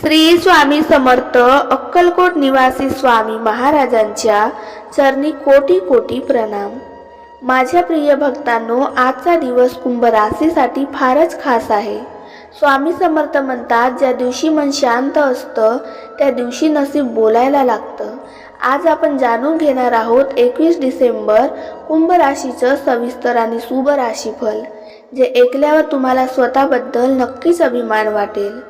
श्री स्वामी समर्थ अक्कलकोट निवासी स्वामी महाराजांच्या चरणी कोटी कोटी प्रणाम. माझ्या प्रिय भक्तांनो आजचा दिवस कुंभराशीसाठी फारच खास आहे. स्वामी समर्थ म्हणतात ज्या दिवशी मन शांत असतं त्या दिवशी नसीब बोलायला लागतं. आज आपण जाणून घेणार आहोत एकवीस डिसेंबर कुंभ राशीचं सविस्तर आणि शुभ राशीफल जे ऐकल्यावर तुम्हाला स्वतःबद्दल नक्कीच अभिमान वाटेल.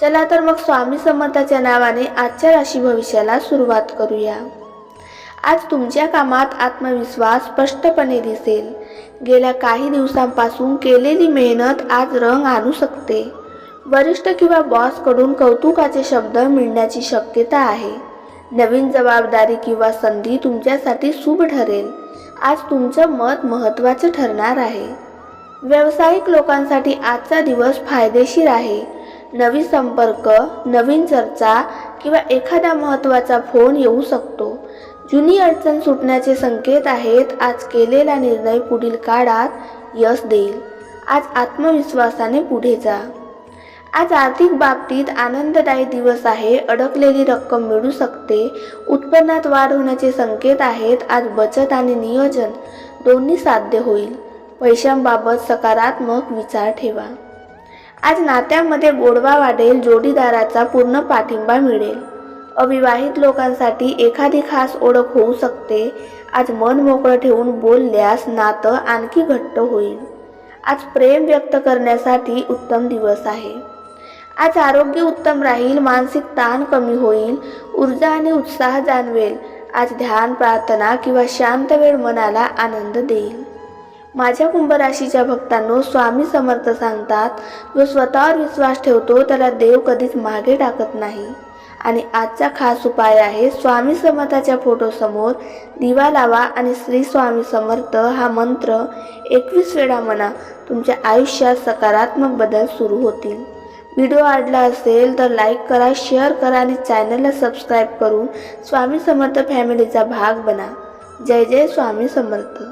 चला तर मग स्वामी समर्थाच्या नावाने आजच्या राशी भविष्याला सुरुवात करूया. आज तुमच्या कामात आत्मविश्वास स्पष्टपणे दिसेल. गेल्या काही दिवसांपासून केलेली मेहनत आज रंग आणू शकते. वरिष्ठ किंवा बॉसकडून कौतुकाचे शब्द मिळण्याची शक्यता आहे. नवीन जबाबदारी किंवा संधी तुमच्यासाठी शुभ ठरेल. आज तुमचं मत महत्त्वाचं ठरणार आहे. व्यावसायिक लोकांसाठी आजचा दिवस फायदेशीर आहे. नवी संपर्क नवीन चर्चा किंवा एखादा महत्त्वाचा फोन येऊ शकतो. जुनी अडचण सुटण्याचे संकेत आहेत. आज केलेला निर्णय पुढील काळात यश देईल. आज आत्मविश्वासाने पुढे जा. आज आर्थिक बाबतीत आनंददायी दिवस आहे. अडकलेली रक्कम मिळू शकते. उत्पन्नात वाढ होण्याचे संकेत आहेत. आज बचत आणि नियोजन दोन्ही साध्य होईल. पैशांबाबत सकारात्मक विचार ठेवा. आज नात्यामध्ये गोडवा वाढेल. जोडीदाराचा पूर्ण पाठिंबा मिळेल. अविवाहित लोकांसाठी एखादी खास ओळख होऊ शकते. आज मन मोकळं ठेवून बोलल्यास नातं आणखी घट्ट होईल. आज प्रेम व्यक्त करण्यासाठी उत्तम दिवस आहे. आज आरोग्य उत्तम राहील मानसिक ताण कमी होईल ऊर्जा आणि उत्साह जाणवेल. आज ध्यान प्रार्थना किंवा शांत वेळ मनाला आनंद देईल. माझ्या कुंभराशीच्या भक्तांनो स्वामी समर्थ सांगतात जो स्वतःवर विश्वास ठेवतो त्याला देव कधीच मागे टाकत नाही. आणि आजचा खास उपाय आहे स्वामी समर्थाच्या फोटोसमोर दिवा लावा आणि श्री स्वामी समर्थ हा मंत्र एकवीस वेळा म्हणा. तुमच्या आयुष्यात सकारात्मक बदल सुरू होतील. व्हिडिओ आवडला असेल तर लाईक करा शेअर करा आणि चॅनलला सबस्क्राईब करून स्वामी समर्थ फॅमिलीचा भाग बना. जय जय स्वामी समर्थ.